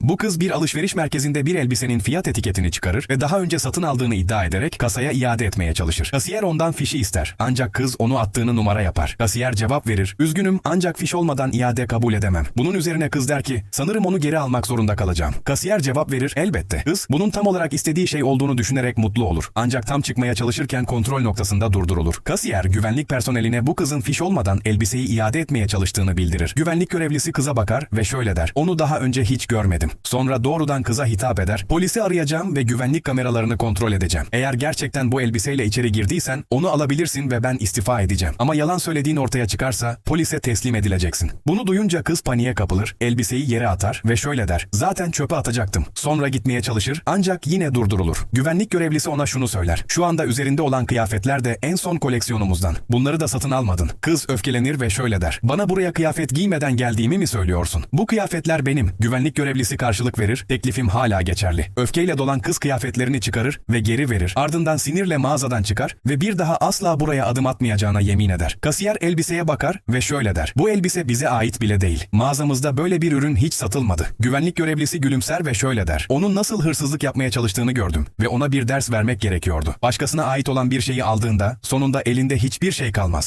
Bu kız bir alışveriş merkezinde bir elbisenin fiyat etiketini çıkarır ve daha önce satın aldığını iddia ederek kasaya iade etmeye çalışır. Kasiyer ondan fişi ister. Ancak kız onu attığını numara yapar. Kasiyer cevap verir. Üzgünüm ancak fiş olmadan iade kabul edemem. Bunun üzerine kız der ki sanırım onu geri almak zorunda kalacağım. Kasiyer cevap verir elbette. Kız bunun tam olarak istediği şey olduğunu düşünerek mutlu olur. Ancak tam çıkmaya çalışırken kontrol noktasında durdurulur. Kasiyer güvenlik personeline bu kızın fiş olmadan elbiseyi iade etmeye çalıştığını bildirir. Güvenlik görevlisi kıza bakar ve şöyle der. Onu daha önce hiç görmedim. Sonra doğrudan kıza hitap eder. Polisi arayacağım ve güvenlik kameralarını kontrol edeceğim. Eğer gerçekten bu elbiseyle içeri girdiysen onu alabilirsin ve ben istifa edeceğim. Ama yalan söylediğin ortaya çıkarsa polise teslim edileceksin. Bunu duyunca kız paniğe kapılır, elbiseyi yere atar ve şöyle der. Zaten çöpe atacaktım. Sonra gitmeye çalışır ancak yine durdurulur. Güvenlik görevlisi ona şunu söyler. Şu anda üzerinde olan kıyafetler de en son koleksiyonumuzdan. Bunları da satın almadın. Kız öfkelenir ve şöyle der. Bana buraya kıyafet giymeden geldiğimi mi söylüyorsun? Bu kıyafetler benim. Güvenlik görevlisi karşılık verir. Teklifim hala geçerli. Öfkeyle dolan kız kıyafetlerini çıkarır ve geri verir. Ardından sinirle mağazadan çıkar ve bir daha asla buraya adım atmayacağına yemin eder. Kasiyer elbiseye bakar ve şöyle der. Bu elbise bize ait bile değil. Mağazamızda böyle bir ürün hiç satılmadı. Güvenlik görevlisi gülümser ve şöyle der. Onun nasıl hırsızlık yapmaya çalıştığını gördüm ve ona bir ders vermek gerekiyordu. Başkasına ait olan bir şeyi aldığında sonunda elinde hiçbir şey kalmaz.